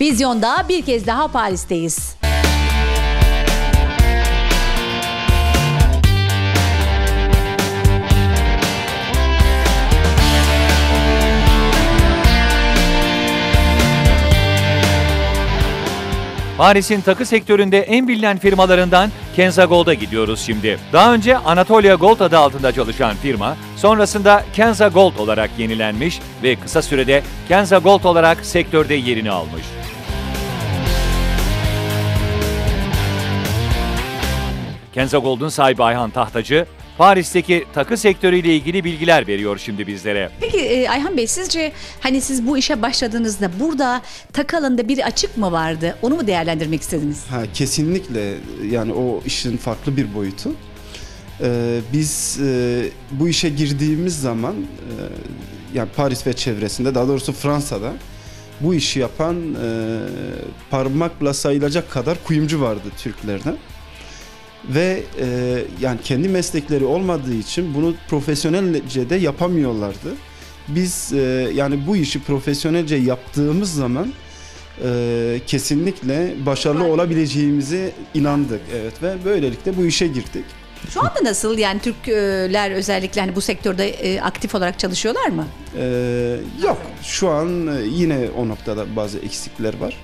Vizyonda bir kez daha Paris'teyiz. Paris'in takı sektöründe en bilinen firmalarından Kenza Gold'a gidiyoruz şimdi. Daha önce Anatolia Gold adı altında çalışan firma, sonrasında Kenza Gold olarak yenilenmiş ve kısa sürede Kenza Gold olarak sektörde yerini almış. Kenza Gold'un sahibi Ayhan Tahtacı, Paris'teki takı sektörüyle ilgili bilgiler veriyor şimdi bizlere. Peki e, Ayhan Bey sizce hani siz bu işe başladığınızda burada takı alanında bir açık mı vardı? Onu mu değerlendirmek istediniz? Ha, kesinlikle yani o işin farklı bir boyutu. Ee, biz e, bu işe girdiğimiz zaman e, yani Paris ve çevresinde daha doğrusu Fransa'da bu işi yapan e, parmakla sayılacak kadar kuyumcu vardı Türklerden. Ve e, yani kendi meslekleri olmadığı için bunu profesyonelce de yapamıyorlardı. Biz e, yani bu işi profesyonelce yaptığımız zaman e, kesinlikle başarılı olabileceğimize inandık. Evet ve böylelikle bu işe girdik. Şu anda nasıl yani Türkler özellikle hani bu sektörde e, aktif olarak çalışıyorlar mı? Ee, yok şu an e, yine o noktada bazı eksikler var.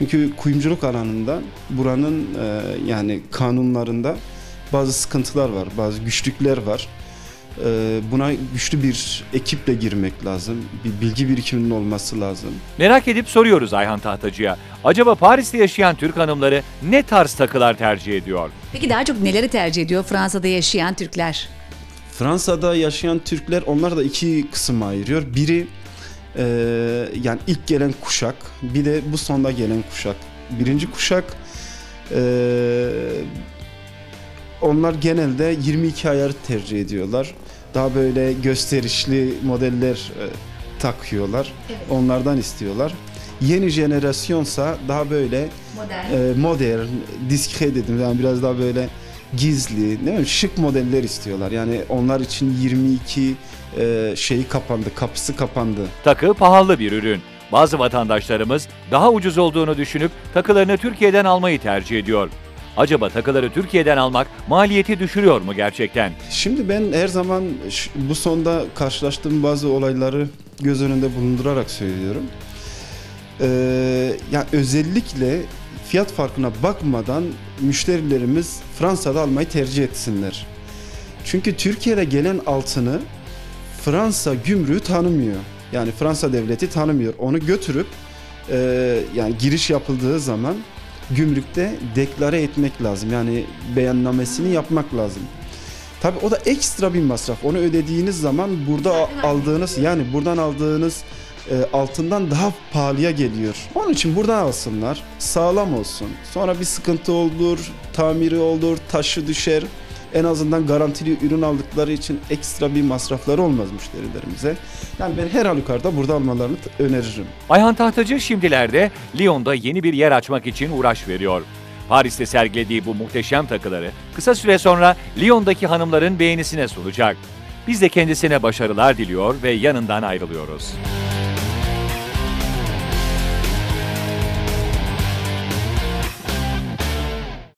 Çünkü kuyumculuk alanında buranın e, yani kanunlarında bazı sıkıntılar var, bazı güçlükler var. Ee, buna güçlü bir ekiple girmek lazım, bir bilgi birikiminin olması lazım. Merak edip soruyoruz Ayhan Tahtacı'ya. Acaba Paris'te yaşayan Türk hanımları ne tarz takılar tercih ediyor? Peki daha çok neleri tercih ediyor Fransa'da yaşayan Türkler? Fransa'da yaşayan Türkler onlar da iki kısıma ayırıyor. Biri e, yani ilk gelen kuşak, bir de bu sonda gelen kuşak. Birinci kuşak e, onlar genelde 22 ayarı tercih ediyorlar. Daha böyle gösterişli modeller e, takıyorlar. Onlardan istiyorlar. Yeni jenerasyonsa daha böyle e, modern, diskret dedim yani biraz daha böyle gizli, değil mi? Şık modeller istiyorlar. Yani onlar için 22 e, şeyi kapandı, kapısı kapandı. Takı pahalı bir ürün. Bazı vatandaşlarımız daha ucuz olduğunu düşünüp takılarını Türkiye'den almayı tercih ediyor. Acaba takıları Türkiye'den almak maliyeti düşürüyor mu gerçekten? Şimdi ben her zaman bu sonda karşılaştığım bazı olayları göz önünde bulundurarak söylüyorum. Ee, yani özellikle fiyat farkına bakmadan müşterilerimiz Fransa'da almayı tercih etsinler. Çünkü Türkiye'de gelen altını Fransa gümrüğü tanımıyor. Yani Fransa devleti tanımıyor. Onu götürüp e, yani giriş yapıldığı zaman gümrükte deklare etmek lazım. Yani beyannamesini yapmak lazım. Tabi o da ekstra bir masraf. Onu ödediğiniz zaman burada aldığınız yani buradan aldığınız altından daha pahalıya geliyor. Onun için buradan alsınlar. Sağlam olsun. Sonra bir sıkıntı olur, tamiri olur, taşı düşer. En azından garantili ürün aldıkları için ekstra bir masrafları olmaz müşterilerimize. Yani ben her halükarda burada almalarını öneririm. Ayhan Tahtacı şimdilerde Lyon'da yeni bir yer açmak için uğraş veriyor. Paris'te sergilediği bu muhteşem takıları kısa süre sonra Lyon'daki hanımların beğenisine sunacak. Biz de kendisine başarılar diliyor ve yanından ayrılıyoruz.